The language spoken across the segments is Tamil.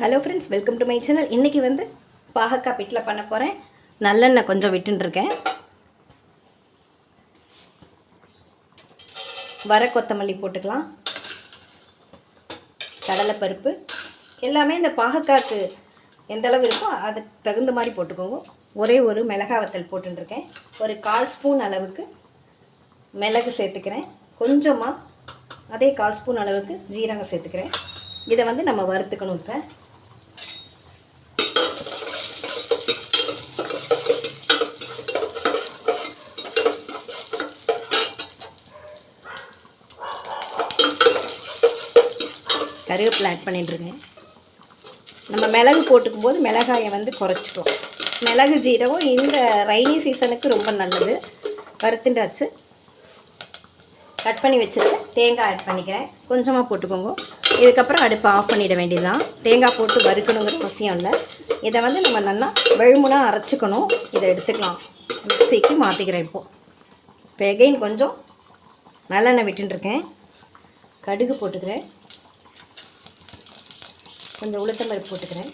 Hello friends welcome to my channel இன்றைக்கி வந்து பாகக்காய் பிட்டில் பண்ண போகிறேன் நல்லெண்ணெய் கொஞ்சம் விட்டுருக்கேன் வர கொத்தமல்லி போட்டுக்கலாம். கடலைப்பருப்பு. எல்லாமே இந்த பாகக்காய்க்கு எந்த அளவு இருக்கோ அதுக்கு தகுந்த மாதிரி போட்டுக்கோங்க. ஒரே ஒரு மிளகா வத்தல் போட்டுருக்கேன் ஒரு கால் ஸ்பூன் அளவுக்கு மிளகு சேர்த்துக்கிறேன். கொஞ்சமாக அதே கால் ஸ்பூன் அளவுக்கு ஜீரகம் சேர்த்துக்கிறேன். இதை வந்து நம்ம வறுத்துக்கணும் இப்போ. கருவேப்பிலை ஆட் பண்ணிட்டுருக்கேன். நம்ம மிளகு போட்டுக்கும் போது மிளகாயை வந்து குறைச்சிட்டோம் மிளகு ஜீரகம் இந்த ரைனி சீசனுக்கு ரொம்ப நல்லது. வறுத்துண்டாச்சு கட் பண்ணி வச்சுட்டு தேங்காய் ஆட் பண்ணிக்கிறேன். கொஞ்சமாக போட்டுக்கோங்க. இதுக்கப்புறம் அடுப்பை ஆஃப் பண்ணிட வேண்டியதுதான். தேங்காய் போட்டு வறுக்கணுங்கிற அவசியம் இல்லை. இதை வந்து நம்ம நல்லா வெழுமுனாக அரைச்சிக்கணும். இதை எடுத்துக்கலாம். மிக்சிக்கு மாற்றிக்கிறேன் இப்போது இப்போ எகைன் கொஞ்சம் நல்லெண்ணெய் விட்டுருக்கேன் கடுகு போட்டுக்கிறேன். கொஞ்சம் உளுத்தம்பருப்பு போட்டுக்கிறேன்.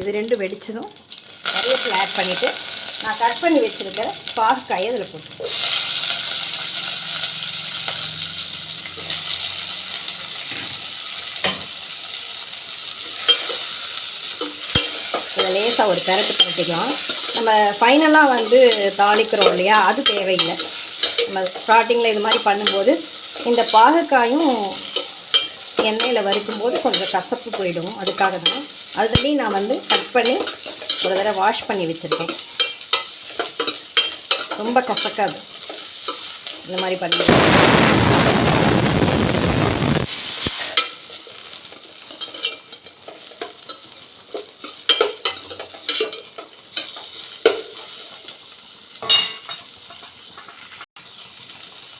இது ரெண்டும் வெடிச்சதும் கறிவேப்பில் ஆட் பண்ணிவிட்டு நான் கட் பண்ணி வச்சுருக்கிற பாகக்காயை அதில் போட்டுக்கிறேன். இதை லேசாக ஒரு கரட்டு பண்ணிக்கலாம் நம்ம ஃபைனலாக வந்து தாளிக்கிறோம் இல்லையா? அது தேவையில்லை. நம்ம ஸ்டார்டிங்கில் இது மாதிரி பண்ணும்போது இந்த பாகக்காயும் எண்ணெயில் வறுக்கும்போது கொஞ்சம் கசப்பு போயிடும். அதுக்காக தான் ஆல்ரெடி நான் வந்து கட் பண்ணி ஒரு தடவை வாஷ் பண்ணி வச்சுருக்கேன். ரொம்ப கசக்காது. இந்த மாதிரி பண்ணி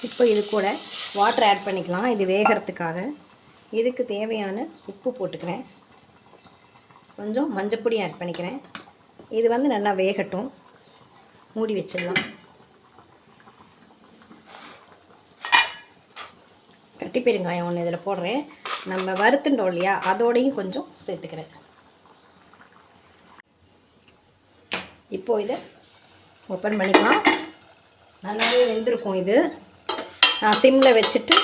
இப்போ இது கூட வாட்டர் ஆட் பண்ணிக்கலாம். இது வேகிறதுக்காக. இதுக்கு தேவையான உப்பு போட்டுக்கிறேன். கொஞ்சம் மஞ்சப்பொடி ஆட் பண்ணிக்கிறேன். இது வந்து நல்லா வேகட்டும். மூடி வச்சிடலாம். கட்டி பெருங்காயம் ஒன்று இதில் போடுறேன். நம்ம வறுத்துட்டோம் இல்லையா? அதோடையும் கொஞ்சம் சேர்த்துக்கிறேன். இப்போது இதை ஓப்பன் பண்ணிக்கலாம். நல்லாவே வெந்திருக்கும் இது. சிம்மில் வச்சுட்டு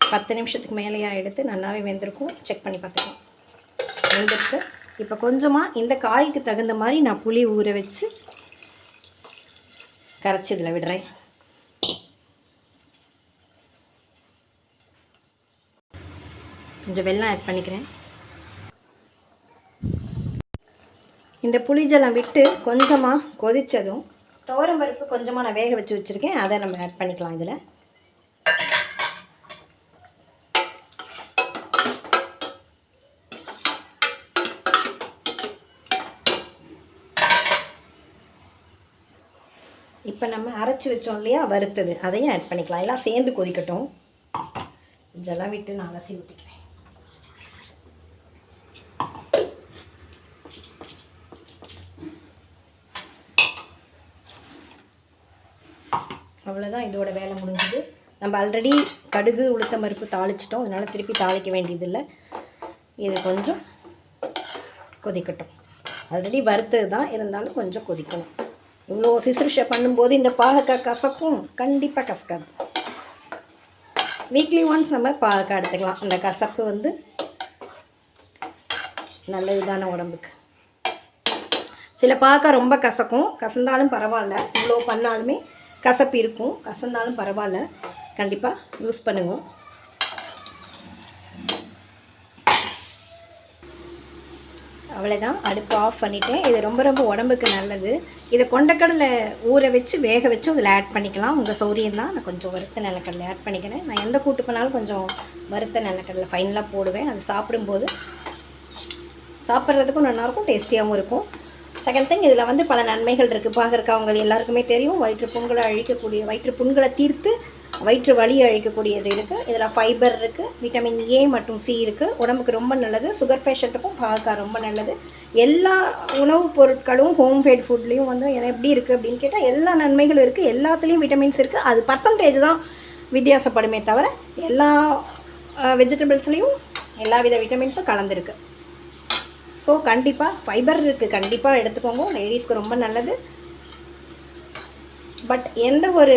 பத்து நிமிஷத்துக்கு மேலேயா எடுத்து நல்லாவே வெந்திருக்கும். செக் பண்ணி பார்த்துக்கலாம். வெந்திருக்கு. இப்போ கொஞ்சமாக இந்த காய்க்கு தகுந்த மாதிரி நான் புளி ஊற வச்சு கரைச்சி இதில் விடுறேன். கொஞ்சம் வெள்ளம் ஆட் பண்ணிக்கிறேன். இந்த புளிஜலம் விட்டு கொஞ்சமாக கொதித்ததும் துவரம் பருப்பு கொஞ்சமாக நான் வேக வச்சு வச்சுருக்கேன். அதை நம்ம ஆட் பண்ணிக்கலாம் இதில். இப்போ நம்ம அரைச்சி வச்சோம் இல்லையா? வறுத்தது. அதையும் ஆட் பண்ணிக்கலாம். எல்லாம் சேர்ந்து கொதிக்கட்டும். இதெல்லாம் விட்டு நான் அலசி ஊற்றிக்கிறேன் அவ்வளோதான் இதோட வேலை முடிஞ்சுது. நம்ம ஆல்ரெடி கடுகு உளுத்த மறுப்பு தாளிச்சிட்டோம். அதனால் திருப்பி தாளிக்க வேண்டியதில்லை. இது கொஞ்சம் கொதிக்கட்டும். ஆல்ரெடி வறுத்தது தான். இருந்தாலும் கொஞ்சம் கொதிக்கணும். இவ்வளோ சிசுருஷை பண்ணும்போது இந்த பாகக்காய் கசக்கும். கண்டிப்பாக கசக்காது. வீக்லி ஒன்ஸ் நம்ம பாகக்காய் எடுத்துக்கலாம். இந்த கசப்பு வந்து நல்ல இதான உடம்புக்கு. சில பாகக்காய் ரொம்ப கசக்கும். கசந்தாலும் பரவாயில்ல. இவ்வளோ பண்ணாலுமே கசப்பு இருக்கும். கசந்தாலும் பரவாயில்ல. கண்டிப்பாக யூஸ் பண்ணுங்க. அவ்வளோதான் அடுப்பு ஆஃப் பண்ணிட்டேன். இது ரொம்ப ரொம்ப உடம்புக்கு நல்லது. இதை கொண்டக்கடலை ஊற வச்சு வேக வச்சு அதில் ஆட் பண்ணிக்கலாம். உங்கள் சௌரியம் தான். நான் கொஞ்சம் வறுத்த நிலக்கடலை ஆட் பண்ணிக்கிறேன். நான் எந்த கூட்டு பண்ணாலும் கொஞ்சம் வறுத்த நிலக்கடலை ஃபைனலாக போடுவேன். அது சாப்பிடும்போது சாப்பிட்றதுக்கும் நல்லாயிருக்கும் டேஸ்டியாகவும் இருக்கும். செகண்ட் திங் இதில் வந்து பல நன்மைகள் இருக்குது பார்க்குறக்கவங்க எல்லாருக்குமே தெரியும். வயிற்று புண்களை அழிக்கக்கூடிய வயிற்று புண்களை தீர்த்து வயிற்று வலி அழிக்கக்கூடியது இருக்குது இதில் ஃபைபர் இருக்குது விட்டமின் ஏ மற்றும் சி இருக்குது உடம்புக்கு ரொம்ப நல்லது. சுகர் பேஷண்ட்டுக்கும் பாகக்காய் ரொம்ப நல்லது. எல்லா உணவுப் பொருட்களும் ஹோம் ஃபேட் ஃபுட்லேயும் வந்து எப்படி இருக்குது அப்படின்னு கேட்டால் எல்லா நன்மைகளும் இருக்குது எல்லாத்துலேயும் விட்டமின்ஸ் இருக்குது அது பர்சன்டேஜ் தான் வித்தியாசப்படுமே தவிர எல்லா வெஜிடபிள்ஸ்லேயும் எல்லா வித விட்டமின்ஸும் கலந்துருக்கு ஸோ கண்டிப்பாக ஃபைபர் இருக்குது கண்டிப்பாக எடுத்துக்கோங்க. லேடிஸ்க்கு ரொம்ப நல்லது. பட் எந்த ஒரு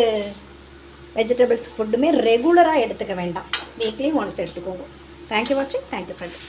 வெஜிடபிள்ஸ் ஃபுட்டுமே ரெகுலராக எடுத்துக்க வேண்டாம். வீக்லி ஒன்ஸ் எடுத்துக்கோங்க. தேங்க்யூ வாட்சிங் தேங்க்யூ ஃப்ரெண்ட்ஸ்